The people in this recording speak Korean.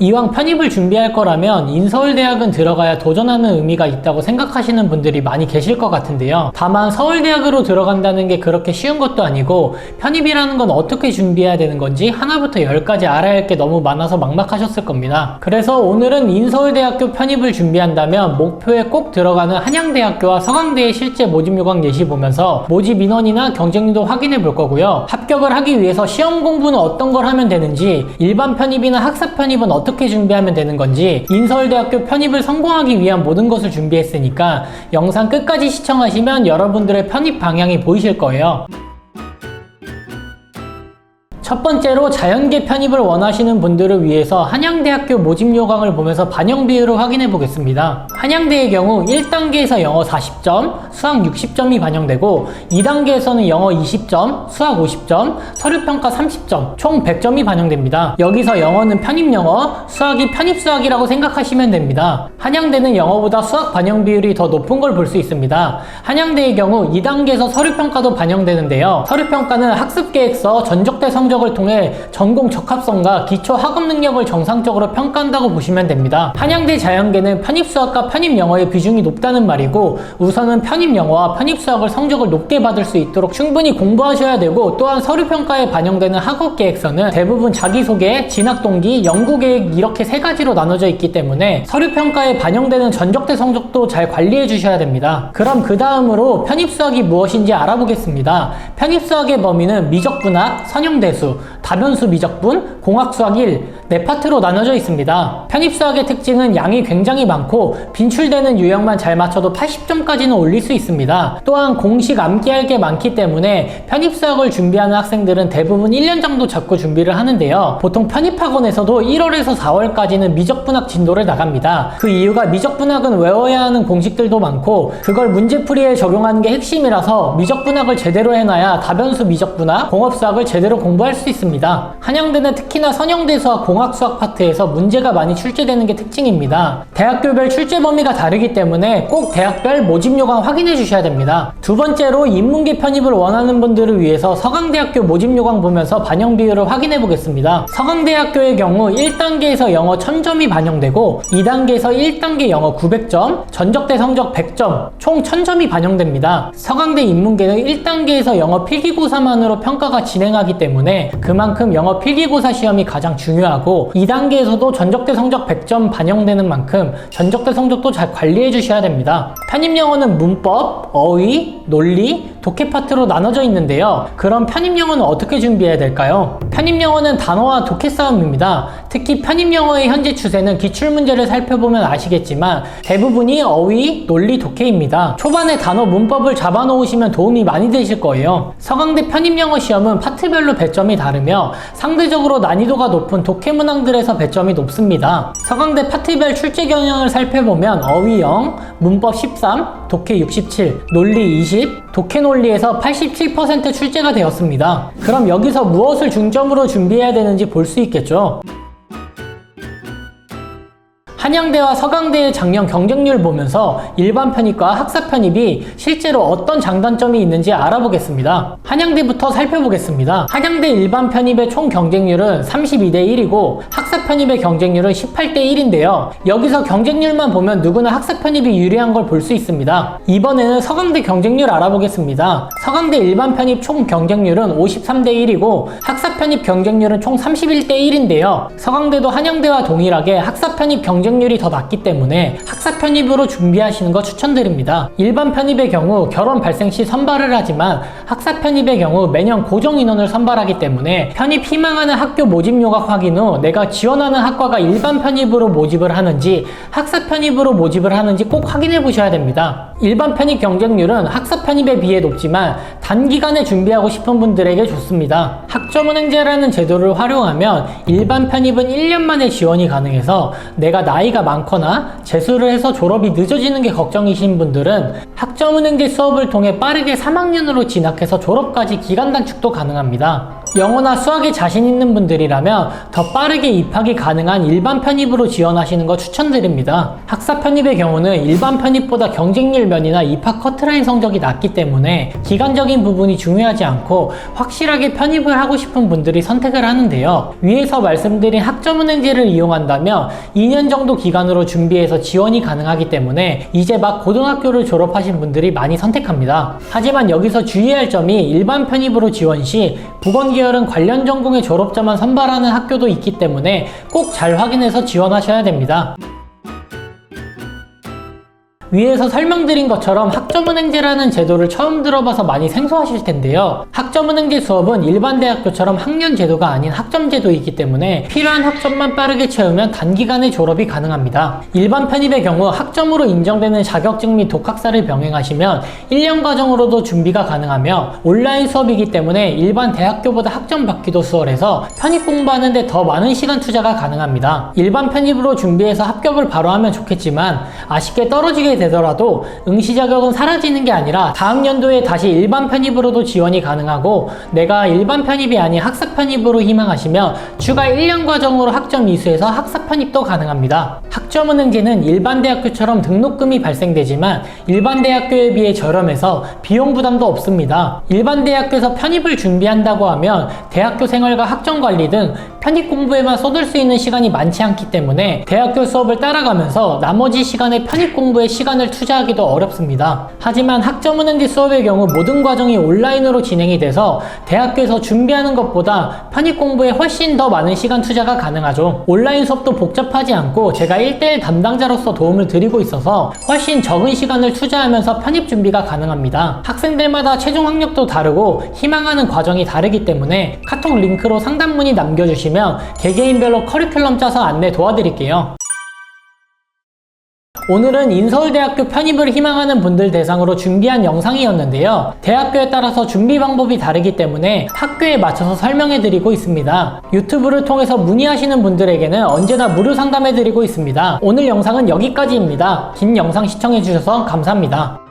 이왕 편입을 준비할 거라면 인서울대학은 들어가야 도전하는 의미가 있다고 생각하시는 분들이 많이 계실 것 같은데요. 다만 서울대학으로 들어간다는 게 그렇게 쉬운 것도 아니고 편입이라는 건 어떻게 준비해야 되는 건지 하나부터 열까지 알아야 할 게 너무 많아서 막막하셨을 겁니다. 그래서 오늘은 인서울대학교 편입을 준비한다면 목표에 꼭 들어가는 한양대학교와 서강대의 실제 모집 요강 예시 보면서 모집 인원이나 경쟁률도 확인해 볼 거고요. 합격을 하기 위해서 시험 공부는 어떤 걸 하면 되는지 일반 편입이나 학사 편입은 어떻게 준비하면 되는 건지 인서울대학교 편입을 성공하기 위한 모든 것을 준비했으니까 영상 끝까지 시청하시면 여러분들의 편입 방향이 보이실 거예요. 첫 번째로 자연계 편입을 원하시는 분들을 위해서 한양대학교 모집 요강을 보면서 반영 비율을 확인해 보겠습니다. 한양대의 경우 1단계에서 영어 40점, 수학 60점이 반영되고 2단계에서는 영어 20점, 수학 50점, 서류평가 30점, 총 100점이 반영됩니다. 여기서 영어는 편입영어, 수학이 편입수학이라고 생각하시면 됩니다. 한양대는 영어보다 수학 반영 비율이 더 높은 걸 볼 수 있습니다. 한양대의 경우 2단계에서 서류평가도 반영되는데요. 서류평가는 학습계획서, 전적대 성적 을 통해 전공 적합성과 기초 학업 능력을 정상적으로 평가한다고 보시면 됩니다. 한양대 자연계는 편입수학과 편입영어의 비중이 높다는 말이고 우선은 편입영어와 편입수학을 성적을 높게 받을 수 있도록 충분히 공부하셔야 되고 또한 서류평가에 반영되는 학업계획서는 대부분 자기소개, 진학동기, 연구계획 이렇게 세 가지로 나눠져 있기 때문에 서류평가에 반영되는 전적대 성적도 잘 관리해 주셔야 됩니다. 그럼 그 다음으로 편입수학이 무엇인지 알아보겠습니다. 편입수학의 범위는 미적분학, 선형대수, caso 다변수 미적분, 공학수학 1, 네 파트로 나눠져 있습니다. 편입수학의 특징은 양이 굉장히 많고 빈출되는 유형만 잘 맞춰도 80점까지는 올릴 수 있습니다. 또한 공식 암기할 게 많기 때문에 편입수학을 준비하는 학생들은 대부분 1년 정도 잡고 준비를 하는데요. 보통 편입학원에서도 1월에서 4월까지는 미적분학 진도를 나갑니다. 그 이유가 미적분학은 외워야 하는 공식들도 많고 그걸 문제풀이에 적용하는 게 핵심이라서 미적분학을 제대로 해놔야 다변수 미적분학, 공업수학을 제대로 공부할 수 있습니다. 한양대는 특히나 선형대수와 공학수학 파트에서 문제가 많이 출제되는 게 특징입니다. 대학교별 출제 범위가 다르기 때문에 꼭 대학별 모집 요강 확인해 주셔야 됩니다. 두 번째로 인문계 편입을 원하는 분들을 위해서 서강대학교 모집 요강 보면서 반영 비율을 확인해 보겠습니다. 서강대학교의 경우 1단계에서 영어 1000점이 반영되고 2단계에서 1단계 영어 900점, 전적대 성적 100점, 총 1000점이 반영됩니다. 서강대 인문계는 1단계에서 영어 필기고사만으로 평가가 진행하기 때문에 그만큼 영어 필기고사 시험이 가장 중요하고 2단계에서도 전적대 성적 100점 반영되는 만큼 전적대 성적도 잘 관리해 주셔야 됩니다. 편입 영어는 문법, 어휘, 논리, 독해 파트로 나눠져 있는데요. 그럼 편입 영어는 어떻게 준비해야 될까요? 편입 영어는 단어와 독해 싸움입니다. 특히 편입 영어의 현재 추세는 기출 문제를 살펴보면 아시겠지만 대부분이 어휘, 논리, 독해입니다. 초반에 단어 문법을 잡아놓으시면 도움이 많이 되실 거예요. 서강대 편입 영어 시험은 파트별로 배점이 다르며 상대적으로 난이도가 높은 독해 문항들에서 배점이 높습니다. 서강대 파트별 출제 경향을 살펴보면 어휘 0, 문법 13, 독해 67, 논리 20, 독해 논리에서 87% 출제가 되었습니다. 그럼 여기서 무엇을 중점으로 준비해야 되는지 볼 수 있겠죠? 한양대와 서강대의 작년 경쟁률 보면서 일반 편입과 학사 편입이 실제로 어떤 장단점이 있는지 알아보겠습니다. 한양대부터 살펴보겠습니다. 한양대 일반 편입의 총 경쟁률은 32대 1이고 학사 편입의 경쟁률은 18대 1인데요. 여기서 경쟁률만 보면 누구나 학사 편입이 유리한 걸 볼 수 있습니다. 이번에는 서강대 경쟁률 알아보겠습니다. 서강대 일반 편입 총 경쟁률은 53대 1이고 학사 편입 경쟁률은 총 31대 1인데요. 서강대도 한양대와 동일하게 학사 편입 경쟁률 이 더 낮기 때문에 학사 편입으로 준비하시는 거 추천드립니다. 일반 편입의 경우 결혼 발생 시 선발을 하지만 학사 편입의 경우 매년 고정 인원을 선발하기 때문에 편입 희망하는 학교 모집 요각 확인 후 내가 지원하는 학과가 일반 편입으로 모집을 하는지 학사 편입으로 모집을 하는지 꼭 확인해 보셔야 됩니다. 일반 편입 경쟁률은 학사 편입에 비해 높지만 단기간에 준비하고 싶은 분들에게 좋습니다. 학점은행제라는 제도를 활용하면 일반 편입은 1년 만에 지원이 가능해서 내가 나이 가 많거나 재수를 해서 졸업이 늦어지는 게 걱정이신 분들은 학점은행제 수업을 통해 빠르게 3학년으로 진학해서 졸업까지 기간 단축도 가능합니다. 영어나 수학에 자신 있는 분들이라면 더 빠르게 입학이 가능한 일반 편입으로 지원하시는 거 추천드립니다. 학사 편입의 경우는 일반 편입보다 경쟁률 면이나 입학 커트라인 성적이 낮기 때문에 기간적인 부분이 중요하지 않고 확실하게 편입을 하고 싶은 분들이 선택을 하는데요. 위에서 말씀드린 학점은행제를 이용한다면 2년 정도 기간으로 준비해서 지원이 가능하기 때문에 이제 막 고등학교를 졸업하신 분들이 많이 선택합니다. 하지만 여기서 주의할 점이 일반 편입으로 지원 시 국원 계열은 관련 전공의 졸업자만 선발하는 학교도 있기 때문에 꼭 잘 확인해서 지원하셔야 됩니다. 위에서 설명드린 것처럼 학점은행제라는 제도를 처음 들어봐서 많이 생소하실 텐데요. 학점은행제 수업은 일반 대학교처럼 학년 제도가 아닌 학점 제도이기 때문에 필요한 학점만 빠르게 채우면 단기간에 졸업이 가능합니다. 일반 편입의 경우 학점으로 인정되는 자격증 및 독학사를 병행하시면 1년 과정으로도 준비가 가능하며 온라인 수업이기 때문에 일반 대학교보다 학점 받기도 수월해서 편입 공부하는데 더 많은 시간 투자가 가능합니다. 일반 편입으로 준비해서 합격을 바로 하면 좋겠지만 아쉽게 떨어지게 되더라도 응시 자격은 사라지는 게 아니라 다음 연도에 다시 일반 편입으로도 지원이 가능하고 내가 일반 편입이 아닌 학사 편입으로 희망하시면 추가 1년 과정으로 학점 이수해서 학사 편입도 가능합니다. 학점 은행제는 일반 대학교처럼 등록금이 발생되지만 일반 대학교에 비해 저렴해서 비용 부담도 없습니다. 일반 대학교에서 편입을 준비한다고 하면 대학교 생활과 학점 관리 등 편입 공부에만 쏟을 수 있는 시간이 많지 않기 때문에 대학교 수업을 따라가면서 나머지 시간에 편입 공부에 시간 을 투자하기도 어렵습니다. 하지만 학점은행제 수업의 경우 모든 과정이 온라인으로 진행이 돼서 대학교에서 준비하는 것보다 편입 공부에 훨씬 더 많은 시간 투자가 가능하죠. 온라인 수업도 복잡하지 않고 제가 1대1 담당자로서 도움을 드리고 있어서 훨씬 적은 시간을 투자하면서 편입 준비가 가능합니다. 학생들마다 최종 학력도 다르고 희망하는 과정이 다르기 때문에 카톡 링크로 상담 문의 남겨주시면 개개인별로 커리큘럼 짜서 안내 도와드릴게요. 오늘은 인서울대학교 편입을 희망하는 분들 대상으로 준비한 영상이었는데요. 대학교에 따라서 준비 방법이 다르기 때문에 학교에 맞춰서 설명해드리고 있습니다. 유튜브를 통해서 문의하시는 분들에게는 언제나 무료 상담해드리고 있습니다. 오늘 영상은 여기까지입니다. 긴 영상 시청해주셔서 감사합니다.